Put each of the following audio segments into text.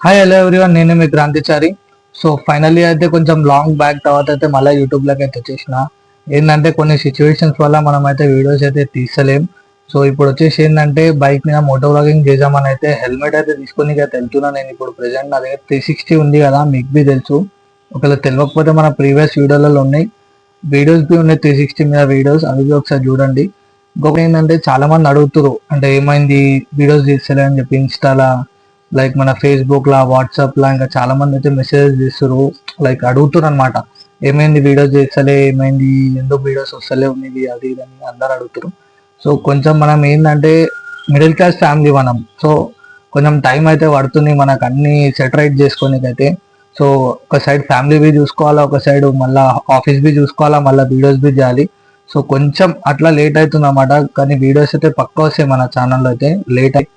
Hi hello everyone నేను మీ క్రాంతిచారి. So finally అయితే కొంచెం లాంగ్ బ్యాక్ తర్వాత అయితే మళ్ళీ యూట్యూబ్లోకి అయితే చేసిన ఏంటంటే కొన్ని సిచ్యువేషన్స్ వల్ల మనం అయితే వీడియోస్ అయితే తీసలేం సో ఇప్పుడు వచ్చేసి ఏంటంటే బైక్ మీద మోటో వ్లాగింగ్ చేద్దామని అయితే హెల్మెట్ అయితే తీసుకొని అయితే వెళ్తున్నాను నేను. ఇప్పుడు ప్రెసెంట్ నా దగ్గర త్రీ సిక్స్టీ ఉంది కదా మీకు బి తెలుసు. ఒకవేళ తెలియకపోతే మన ప్రీవియస్ వీడియోలలో ఉన్నాయి. వీడియోస్ బి ఉన్నాయి త్రీ సిక్స్టీ మీద వీడియోస్ అవి ఒకసారి చూడండి. ఇంకొకటి ఏంటంటే చాలా మంది అడుగుతారు అంటే ఏమైంది వీడియోస్ తీస్తలే అని చెప్పి ఇన్స్టాలా లైక్ మన ఫేస్బుక్ లా వాట్సాప్ లా ఇంకా చాలా మంది అయితే మెసేజ్ చేస్తారు లైక్ అడుగుతారు అనమాట ఏమైంది వీడియోస్ చేస్తలే ఏమైంది ఎందుకు వీడియోస్ వస్తలే ఉన్నది అది ఇది అని అందరు అడుగుతారు సో కొంచెం మనం ఏంటంటే మిడిల్ క్లాస్ ఫ్యామిలీ మనం. సో కొంచెం టైం అయితే పడుతుంది మనకు అన్ని సెటరైట్ చేసుకోనికైతే. సో ఒక సైడ్ ఫ్యామిలీ బి చూసుకోవాలా ఒక సైడ్ మళ్ళా ఆఫీస్ బి చూసుకోవాలా మళ్ళీ వీడియోస్ బి చేయాలి. సో కొంచెం అట్లా లేట్ అవుతుంది అనమాట కానీ వీడియోస్ అయితే పక్క వస్తాయి మన ఛానల్లో అయితే లేట్ అయి.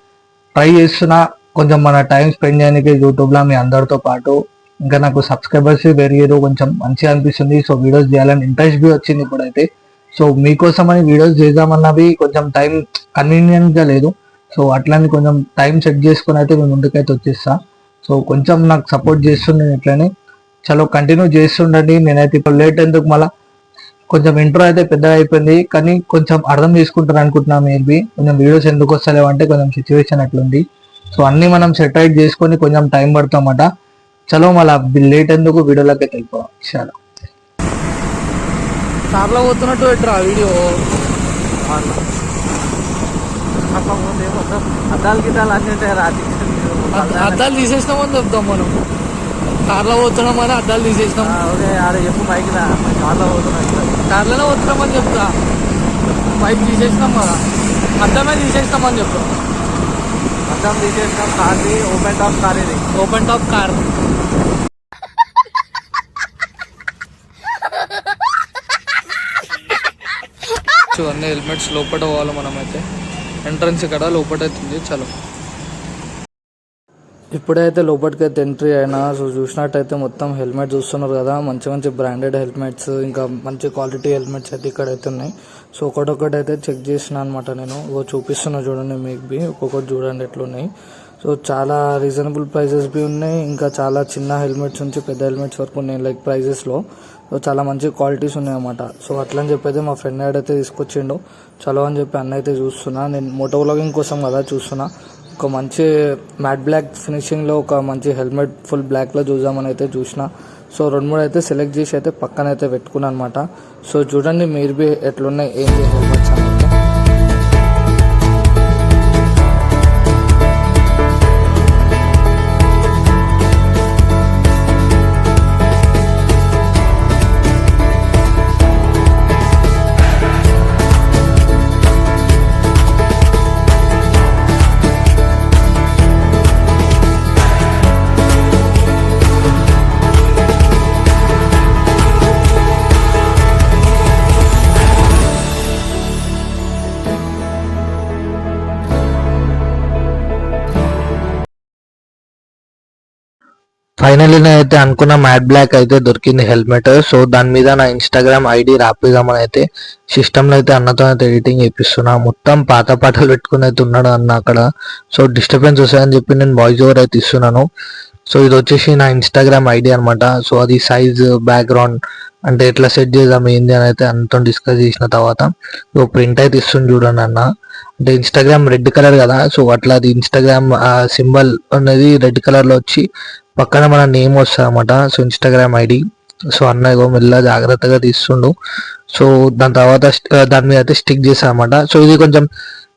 ట్రై చేస్తున్నా కొంచెం మన టైం స్పెండ్ చేయడానికి యూట్యూబ్లో మీ అందరితో పాటు ఇంకా నాకు సబ్స్క్రైబర్స్ పెరిగారు కొంచెం మంచిగా అనిపిస్తుంది. సో వీడియోస్ చేయాలని ఇంట్రెస్ట్ బి వచ్చింది ఇప్పుడైతే. సో మీకోసం అని వీడియోస్ చేద్దామన్నవి కొంచెం టైం కన్వీనియంట్గా లేదు. సో అట్లని కొంచెం టైం సెట్ చేసుకుని అయితే మేము ముందుకైతే వచ్చేస్తా. సో కొంచెం నాకు సపోర్ట్ చేస్తుండే ఇట్లనే చాలా కంటిన్యూ చేస్తుండండి. నేనైతే ఇప్పుడు లేట్ ఎందుకు మళ్ళీ? కొంచెం ఇంట్రో అయితే పెద్దగా అయిపోయింది. కానీ కొంచెం అర్థం చేసుకుంటారు అనుకుంటున్నాను మేబీ. కొంచెం వీడియోస్ ఎందుకు వస్తలేవు అంటే కొంచెం సిచ్యువేషన్ అట్లుంది. సో అన్ని మనం సెటరైట్ చేసుకొని కొంచెం టైం పడతామట. చలో మళ్ళీ లేట్ ఎందుకు వీడియోలోకి వెళ్ళిపోదాం చాలా కార్లో పోతున్నట్టు పెట్టరా వీడియో? అద్దాలు గిద్దాలు అన్నీ ఉంటాయి రాత్రి అద్దాలు తీసేసినామని చెప్తాం మనం. కార్లో పోతున్నామని అద్దాలు తీసేసినాం. ఓకే ఆడ చెప్పు బైక్ రా కార్లో పోతున్నా కార్లోనే పోతున్నామని చెప్తా. బైక్ తీసేసినాం కదా. అద్దమే తీసేసినామని చెప్తాం అద్దం తీసేసినాం కార్ది ఓపెన్ టాప్ కార్ ఇది. ఓపెన్ టాప్ కార్ అన్ని హెల్మెట్స్ లోపల పోవాలి మనమైతే. ఎంట్రన్స్ ఇక్కడ లోపటైతుంది చలో. ఇప్పుడైతే లోపలికి అయితే ఎంట్రీ అయినా సో చూసినట్టయితే మొత్తం హెల్మెట్ చూస్తున్నారు కదా మంచి మంచి బ్రాండెడ్ హెల్మెట్స్ ఇంకా మంచి క్వాలిటీ హెల్మెట్స్ అయితే ఇక్కడ అయితే ఉన్నాయి. సో ఒకటొకటి అయితే చెక్ చేసిన అనమాట నేను. ఓ చూపిస్తున్నా చూడండి మీకు బి ఒక్కొక్కటి చూడండి ఎట్లున్నాయి. సో చాలా రీజనబుల్ ప్రైజెస్వి ఉన్నాయి. ఇంకా చాలా చిన్న హెల్మెట్స్ నుంచి పెద్ద హెల్మెట్స్ వరకు ఉన్నాయి లైక్ ప్రైజెస్లో సో చాలా మంచి క్వాలిటీస్ ఉన్నాయన్నమాట. సో అట్లా అని చెప్పి అయితే మా ఫ్రెండ్ అయితే తీసుకొచ్చిండు. చలో అని చెప్పి అన్న అయితే చూస్తున్నా. నేను మోటో వ్లాగింగ్ కోసం కదా చూస్తున్నా. ఒక మంచి మ్యాట్ బ్లాక్ ఫినిషింగ్లో ఒక మంచి హెల్మెట్ ఫుల్ బ్లాక్లో చూద్దామని అయితే చూసిన. సో రెండు మూడు అయితే సెలెక్ట్ చేసి అయితే పక్కన అయితే పెట్టుకున్నాను అనమాట సో చూడండి మీరు బి ఎట్లున్నాయి ఏంటి హెల్మెట్స్ ఫైనల్లీ అయితే అనుకున్న మ్యాట్ బ్లాక్ అయితే దొరికింది హెల్మెట్. సో దాని మీద నా ఇన్స్టాగ్రామ్ ఐడి రాపిద్దామని అయితే సిస్టంలో లో అయితే అన్నతో అయితే ఎడిటింగ్ చేపిస్తున్నా. మొత్తం పాత పాటలు పెట్టుకుని అయితే ఉన్నాడు అన్న అక్కడ. సో డిస్టర్బెన్స్ వస్తాయని చెప్పి నేను వాయిస్ ఓవర్ అయితే ఇస్తున్నాను. సో ఇది వచ్చేసి నా ఇన్స్టాగ్రామ్ ఐడి అనమాట సో అది సైజ్ బ్యాక్గ్రౌండ్ అంటే ఎట్లా సెట్ చేద్దాం ఏంది అని అయితే అంతా డిస్కస్ చేసిన తర్వాత సో ప్రింట్ అయితే ఇస్తుంది చూడండి అన్న. అంటే ఇన్స్టాగ్రామ్ రెడ్ కలర్ కదా సో అట్లా అది ఇన్స్టాగ్రామ్ సింబల్ అనేది రెడ్ కలర్లో వచ్చి పక్కన మన నేమ్ వస్తుంది అనమాట సో ఇన్స్టాగ్రామ్ ఐడి. సో అన్న ఇగో మెల్ల జాగ్రత్తగా తీస్తుండు. సో దాని తర్వాత దాని మీద అయితే స్టిక్ చేసా అనమాట సో ఇది కొంచెం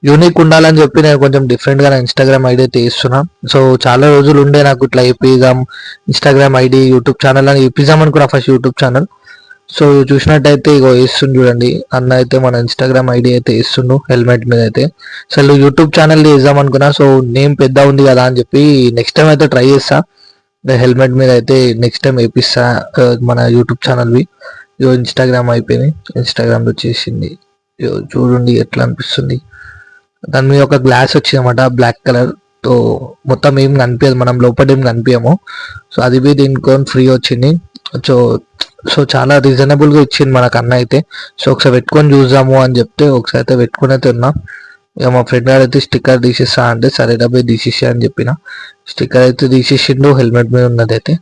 యూనిక్ ఉండాలని చెప్పి నేను కొంచెం డిఫరెంట్గా నా ఇన్స్టాగ్రామ్ ఐడి తీస్తున్నా. సో చాలా రోజులు ఉండే నాకు ఇట్లా ఇప్పిజాం ఇన్స్టాగ్రామ్ ఐడి యూట్యూబ్ ఛానల్ అని ఇప్పిజాం అనుకున్నా ఫస్ట్ యూట్యూబ్ ఛానల్ సో చూసినట్టయితే ఇగో వేస్తుంది చూడండి. అన్న అయితే మన ఇన్స్టాగ్రామ్ ఐడి అయితే వేస్తుండు హెల్మెట్ మీద అయితే. అసలు యూట్యూబ్ ఛానల్ వేద్దాం అనుకున్నా. సో నేమ్ పెద్ద ఉంది కదా అని చెప్పి నెక్స్ట్ టైం అయితే ట్రై చేస్తా. హెల్మెట్ మీద అయితే నెక్స్ట్ టైం వేపిస్తా మన యూట్యూబ్ ఛానల్వి ఇగో ఇన్స్టాగ్రామ్ అయిపోయింది. ఇన్స్టాగ్రామ్ వచ్చేసింది ఇగో చూడండి ఎట్లా అనిపిస్తుంది. దాని మీద ఒక గ్లాస్ వచ్చిందన్నమాట బ్లాక్ కలర్తో మొత్తం ఏం కనిపించదు మనం లోపల ఏం కనిపించము. సో అది బి దీనికి ఫ్రీ వచ్చింది. సో సో చాలా రీజనబుల్గా ఇచ్చింది మనకు అన్న అయితే. సో ఒకసారి పెట్టుకొని చూద్దాము అని చెప్తే ఒకసారి అయితే పెట్టుకుని అయితే ఉన్నా ఇక మా ఫ్రెండ్ గారు అయితే స్టిక్కర్ తీసేస్తా అంటే సరే డబ్బే తీసేసా అని చెప్పిన. స్టిక్కర్ అయితే తీసేసిండు హెల్మెట్ మీద ఉన్నది అయితే.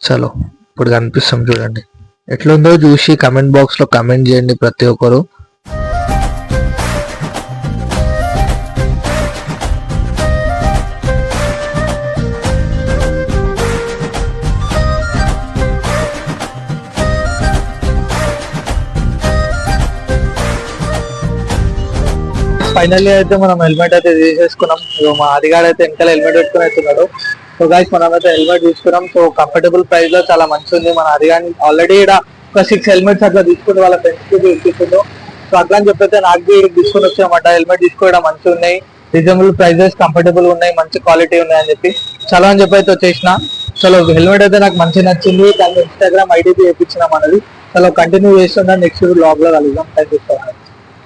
చలో ఇప్పుడు కనిపిస్తాం చూడండి. ఎట్లుందో చూసి కమెంట్ బాక్స్లో కమెంట్ చేయండి ప్రతి ఒక్కరు. ఫైనల్లీ అయితే మనం హెల్మెట్ అయితే తీసేసుకున్నాం. సో మా అదిగాడు అయితే వెనకాల హెల్మెట్ పెట్టుకుని అవుతున్నాడు. సో గాయస్ మనం అయితే హెల్మెట్ తీసుకున్నాం. సో కంఫర్టబుల్ ప్రైస్లో చాలా మంచిగా ఉంది. మన అదిగాని ఆల్రెడీ ఇక్కడ ఒక సిక్స్ హెల్మెట్స్ అట్లా తీసుకుంటే వాళ్ళ ఫ్రెండ్స్కి సో అట్లా అని చెప్పైతే నాకు బి ఈడికి తీసుకొని హెల్మెట్ తీసుకోవడం మంచిగా ఉన్నాయి. రీజనబుల్ ప్రైజెస్ కంఫర్టబుల్ ఉన్నాయి. మంచి క్వాలిటీ ఉన్నాయి అని చెప్పి. చాలా అని చెప్పి అయితే వచ్చేసిన. చలో హెల్మెట్ అయితే నాకు మంచిగా నచ్చింది. దాని ఇన్స్టాగ్రామ్ ఐడి చేయించినాం మనది చలో కంటిన్యూ చేస్తున్నా నెక్స్ట్ బ్లాగ్లో కలుగుదాం థ్యాంక్ యూ సో మచ్